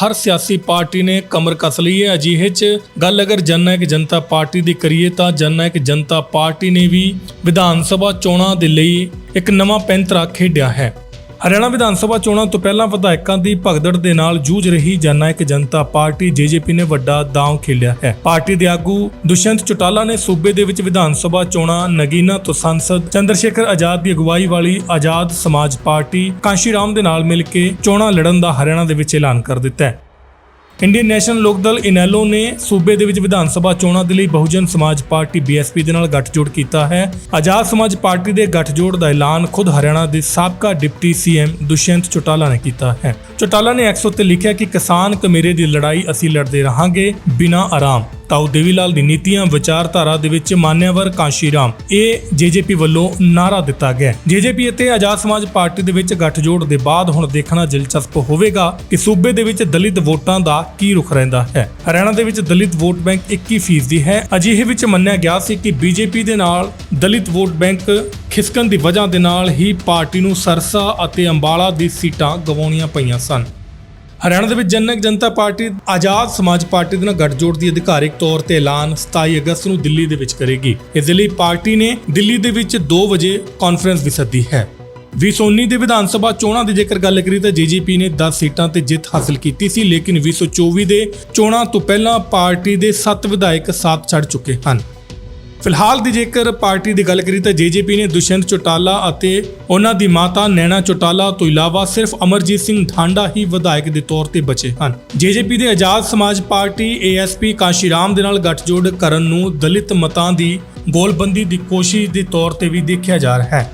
ਹਰ ਸਿਆਸੀ ਪਾਰਟੀ ਨੇ ਕਮਰ ਕੱਸ ਲਈ ਹੈ। ਅਜਿਹੇ 'ਚ ਗੱਲ ਅਗਰ ਜਨਨਾਇਕ ਜਨਤਾ ਪਾਰਟੀ ਦੀ ਕਰੀਏ ਤਾਂ ਜਨਨਾਇਕ ਜਨਤਾ ਪਾਰਟੀ ਨੇ ਵੀ ਵਿਧਾਨ ਸਭਾ ਚੋਣਾਂ ਦੇ ਲਈ ਇੱਕ ਨਵਾਂ ਪੈਂਤਰਾ ਖੇਡਿਆ ਹੈ। ਹਰਿਆਣਾ ਵਿਧਾਨ ਸਭਾ ਚੋਣਾਂ ਤੋਂ ਪਹਿਲਾਂ ਵਿਧਾਇਕਾਂ ਦੀ ਭਗਦੜ ਦੇ ਨਾਲ ਜੂਝ ਰਹੀ ਜਨਨਾਇਕ ਜਨਤਾ ਪਾਰਟੀ ਜੇਜੇਪੀ ਨੇ ਵੱਡਾ ਦਾਅ ਖੇਲਿਆ ਹੈ। ਪਾਰਟੀ ਦੇ ਆਗੂ ਦੁਸ਼ਯੰਤ ਚੌਟਾਲਾ ਨੇ ਸੂਬੇ ਦੇ ਵਿੱਚ ਵਿਧਾਨ ਸਭਾ ਚੋਣਾਂ, ਨਗੀਨਾ ਤੋਂ ਸੰਸਦ, ਚੰਦਰਸ਼ੇਖਰ ਆਜ਼ਾਦ ਦੀ ਅਗਵਾਈ ਵਾਲੀ ਆਜ਼ਾਦ ਸਮਾਜ ਪਾਰਟੀ ਕਾਂਸ਼ੀ ਰਾਮ ਦੇ ਨਾਲ ਮਿਲ ਕੇ ਚੋਣਾਂ ਲੜਨ ਦਾ ਹਰਿਆਣਾ ਦੇ ਵਿੱਚ ਐਲਾਨ ਕਰ ਦਿੱਤਾ ਹੈ। ਇੰਡੀਅਨ ਨੈਸ਼ਨਲ ਲੋਕਦਲ ਇਨੈਲੋ ਨੇ ਸੂਬੇ ਦੇ ਵਿੱਚ ਵਿਧਾਨ ਸਭਾ ਚੋਣਾਂ ਦੇ ਲਈ ਬਹੁਜਨ ਸਮਾਜ ਪਾਰਟੀ ਬੀਐਸਪੀ ਦੇ ਨਾਲ ਗੱਠਜੋੜ ਕੀਤਾ ਹੈ। ਆਜ਼ਾਦ ਸਮਾਜ ਪਾਰਟੀ ਦੇ ਗੱਠਜੋੜ ਦਾ ਐਲਾਨ ਖੁਦ ਹਰਿਆਣਾ ਦੇ ਸਾਬਕਾ ਡਿਪਟੀ ਸੀਐਮ ਦੁਸ਼ਯੰਤ ਚੌਟਾਲਾ ਨੇ ਕੀਤਾ ਹੈ। ਚੌਟਾਲਾ ਨੇ ਐਕਸ ਉੱਤੇ ਲਿਖਿਆ ਕਿ ਕਿਸਾਨ ਕਮੇਰੇ ਦੀ ਲੜਾਈ ਅਸੀਂ ਲੜਦੇ ਰਹਾਂਗੇ ਬਿਨਾਂ ਆਰਾਮ। ਤਾਊ ਦੇਵੀਲਾਲ ਦੀ ਨੀਤੀਆਂ ਵਿਚਾਰਧਾਰਾ ਦੇ ਵਿੱਚ ਮਾਨਿਆਵਰ ਕਾਂਸ਼ੀਰਾਮ ਇਹ ਜੇਜੇਪੀ ਵੱਲੋਂ ਨਾਰਾ ਦਿੱਤਾ ਗਿਆ ਜੇਜੇਪੀ ਅਤੇ ਆਜ਼ਾਦ ਸਮਾਜ ਪਾਰਟੀ ਦੇ ਵਿੱਚ ਗੱਠਜੋੜ ਦੇ ਬਾਅਦ ਹੁਣ ਦੇਖਣਾ ਦਿਲਚਸਪ ਹੋਵੇਗਾ ਕਿ ਸੂਬੇ ਦੇ ਵਿੱਚ ਦਲਿਤ ਵੋਟਾਂ ਦਾ ਕੀ ਰੁਖ ਰਹਿੰਦਾ ਹੈ। ਹਰਿਆਣਾ ਦੇ ਵਿੱਚ ਦਲਿਤ ਵੋਟ ਬੈਂਕ 21% ਦੀ ਹੈ। ਅਜਿਹੇ ਵਿੱਚ ਮੰਨਿਆ ਗਿਆ ਸੀ ਕਿ ਬੀਜੇਪੀ ਦੇ ਨਾਲ ਦਲਿਤ ਵੋਟ ਬੈਂਕ ਖਿਸਕਣ ਦੀ ਵਜ੍ਹਾ ਦੇ ਨਾਲ ਹੀ ਪਾਰਟੀ ਨੂੰ ਸਰਸਾ ਅਤੇ ਅੰਬਾਲਾ ਦੀ ਸੀਟਾਂ ਗਵਾਉਣੀਆਂ ਪਈਆਂ ਸਨ। ਹਰਿਆਣਾ ਦੇ ਵਿੱਚ ਜਨਕ ਜਨਤਾ ਪਾਰਟੀ, ਆਜ਼ਾਦ ਸਮਾਜ ਪਾਰਟੀ ਦੇ ਨਾਲ ਗੱਠਜੋੜ ਦੀ ਅਧਿਕਾਰਿਕ ਤੌਰ ਤੇ ਐਲਾਨ 27 ਅਗਸਤ ਨੂੰ ਦਿੱਲੀ ਦੇ ਵਿੱਚ ਕਰੇਗੀ। ਇਸ ਦੇ ਲਈ ਪਾਰਟੀ ਨੇ ਦਿੱਲੀ ਦੇ ਵਿੱਚ 2 ਵਜੇ ਕਾਨਫਰੰਸ ਵੀ ਸੱਦੀ ਹੈ। 2019 ਦੇ ਵਿਧਾਨ ਸਭਾ ਚੋਣਾਂ ਦੀ ਜੇਕਰ ਗੱਲ ਕਰੀ ਤਾਂ ਜੀਜੀਪੀ ਨੇ 10 ਸੀਟਾਂ ਤੇ ਜਿੱਤ ਹਾਸਲ ਕੀਤੀ ਸੀ, ਲੇਕਿਨ 2024 ਦੇ ਚੋਣਾਂ ਤੋਂ ਪਹਿਲਾਂ ਪਾਰਟੀ ਦੇ 7 ਵਿਧਾਇਕ ਸਾਥ ਛੱਡ ਚੁੱਕੇ ਹਨ। ਫਿਲਹਾਲ ਦੀ ਜੇਕਰ ਪਾਰਟੀ ਦੀ ਗੱਲ ਕਰੀ ਤਾਂ ਜੇਜੇਪੀ ਨੇ ਦੁਸ਼ਯੰਤ ਚੌਟਾਲਾ ਅਤੇ ਉਹਨਾਂ ਦੀ ਮਾਤਾ ਨੈਣਾ ਚੌਟਾਲਾ ਤੋਂ ਇਲਾਵਾ ਸਿਰਫ ਅਮਰਜੀਤ ਸਿੰਘ ਠਾਂਡਾ ਹੀ ਵਿਧਾਇਕ ਦੇ ਤੌਰ ਤੇ ਬਚੇ ਹਨ। ਜੇਜੇਪੀ ਦੇ ਆਜ਼ਾਦ ਸਮਾਜ ਪਾਰਟੀ ਏਐਸਪੀ ਕਾਸ਼ੀਰਾਮ ਦੇ ਨਾਲ ਗੱਠਜੋੜ ਕਰਨ ਨੂੰ ਦਲਿਤ ਮਤਾਂ ਦੀ ਗੋਲਬੰਦੀ ਦੀ ਕੋਸ਼ਿਸ਼ ਦੇ ਤੌਰ ਤੇ ਵੀ ਦੇਖਿਆ ਜਾ ਰਿਹਾ ਹੈ।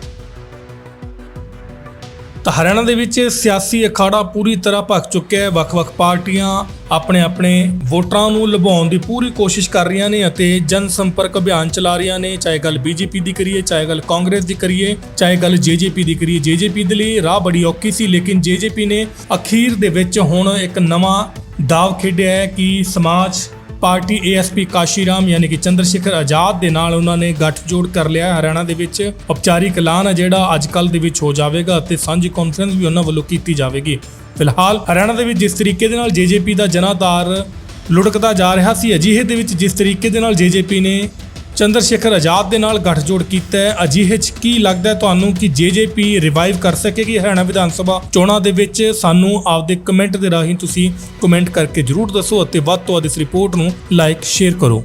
ਤਾਂ ਹਰਿਆਣਾ ਦੇ ਵਿੱਚ ਸਿਆਸੀ ਅਖਾੜਾ ਪੂਰੀ ਤਰ੍ਹਾਂ ਭਖ ਚੁੱਕਿਆ ਹੈ। ਵੱਖ-ਵੱਖ ਪਾਰਟੀਆਂ ਆਪਣੇ ਆਪਣੇ ਵੋਟਰਾਂ ਨੂੰ ਲੁਭਾਉਣ ਦੀ ਪੂਰੀ ਕੋਸ਼ਿਸ਼ ਕਰ ਰਹੀਆਂ ਨੇ ਅਤੇ ਜਨ ਸੰਪਰਕ ਅਭਿਆਨ ਚਲਾ ਰਹੀਆਂ ਨੇ। ਚਾਹੇ ਗੱਲ ਬੀਜੇਪੀ ਦੀ ਕਰੀਏ, ਚਾਹੇ ਗੱਲ ਕਾਂਗਰਸ ਦੀ ਕਰੀਏ, ਚਾਹੇ ਗੱਲ ਜੇਜੇਪੀ ਦੀ ਕਰੀਏ। ਜੇਜੇਪੀ ਦੇ ਲਈ ਰਾਹ ਬੜੀ ਔਖੀ ਸੀ, ਲੇਕਿਨ ਜੇਜੇਪੀ ਨੇ ਅਖੀਰ ਦੇ ਵਿੱਚ ਹੁਣ ਇੱਕ ਨਵਾਂ ਦਾਅਵ ਖੇਡਿਆ ਹੈ ਕਿ ਸਮਾਜ ਪਾਰਟੀ ਏਐਸਪੀ ਕਾਸ਼ੀਰਾਮ ਯਾਨੀ ਕਿ ਚੰਦਰਸ਼ੇਖਰ ਆਜ਼ਾਦ ਦੇ ਨਾਲ ਉਹਨਾਂ ਨੇ ਗੱਠਜੋੜ ਕਰ ਲਿਆ ਹਰਿਆਣਾ ਦੇ ਵਿੱਚ ਔਪਚਾਰਿਕ ਐਲਾਨ ਹੈ ਜਿਹੜਾ ਅੱਜ ਕੱਲ ਦੇ ਵਿੱਚ ਹੋ ਜਾਵੇਗਾ ਅਤੇ ਸਾਂਝੀ ਕਾਨਫਰੰਸ ਵੀ ਉਹਨਾਂ ਵੱਲੋਂ ਕੀਤੀ ਜਾਵੇਗੀ। ਫਿਲਹਾਲ ਹਰਿਆਣਾ ਦੇ ਵਿੱਚ ਜਿਸ ਤਰੀਕੇ ਦੇ ਨਾਲ ਜੇਜੇਪੀ ਦਾ ਜਨਾਧਾਰ ਲੁੜਕਦਾ ਜਾ ਰਿਹਾ ਸੀ, ਅਜਿਹੇ ਦੇ ਵਿੱਚ ਜਿਸ ਤਰੀਕੇ ਦੇ ਨਾਲ ਜੇਜੇਪੀ ਨੇ ਚੰਦਰ ਸ਼ੇਖਰ ਆਜ਼ਾਦ ਦੇ ਨਾਲ ਗੱਠਜੋੜ ਕੀਤਾ ਹੈ। ਅਜਿਹੇ ਚ ਕੀ ਲੱਗਦਾ ਹੈ ਤੁਹਾਨੂੰ ਕਿ ਜੇਜੇਪੀ ਰਿਵਾਈਵ ਕਰ ਸਕੇਗੀ ਹਰਿਆਣਾ ਵਿਧਾਨ ਸਭਾ ਚੋਣਾਂ ਦੇ ਵਿੱਚ? ਸਾਨੂੰ ਆਪਦੇ ਕਮੈਂਟ ਦੇ ਰਾਹੀਂ ਤੁਸੀਂ ਕਮੈਂਟ ਕਰਕੇ ਜਰੂਰ ਦੱਸੋ ਅਤੇ ਵੱਧ ਤੋਂ ਵੱਧ ਇਸ ਰਿਪੋਰਟ ਨੂੰ ਲਾਈਕ ਸ਼ੇਅਰ ਕਰੋ।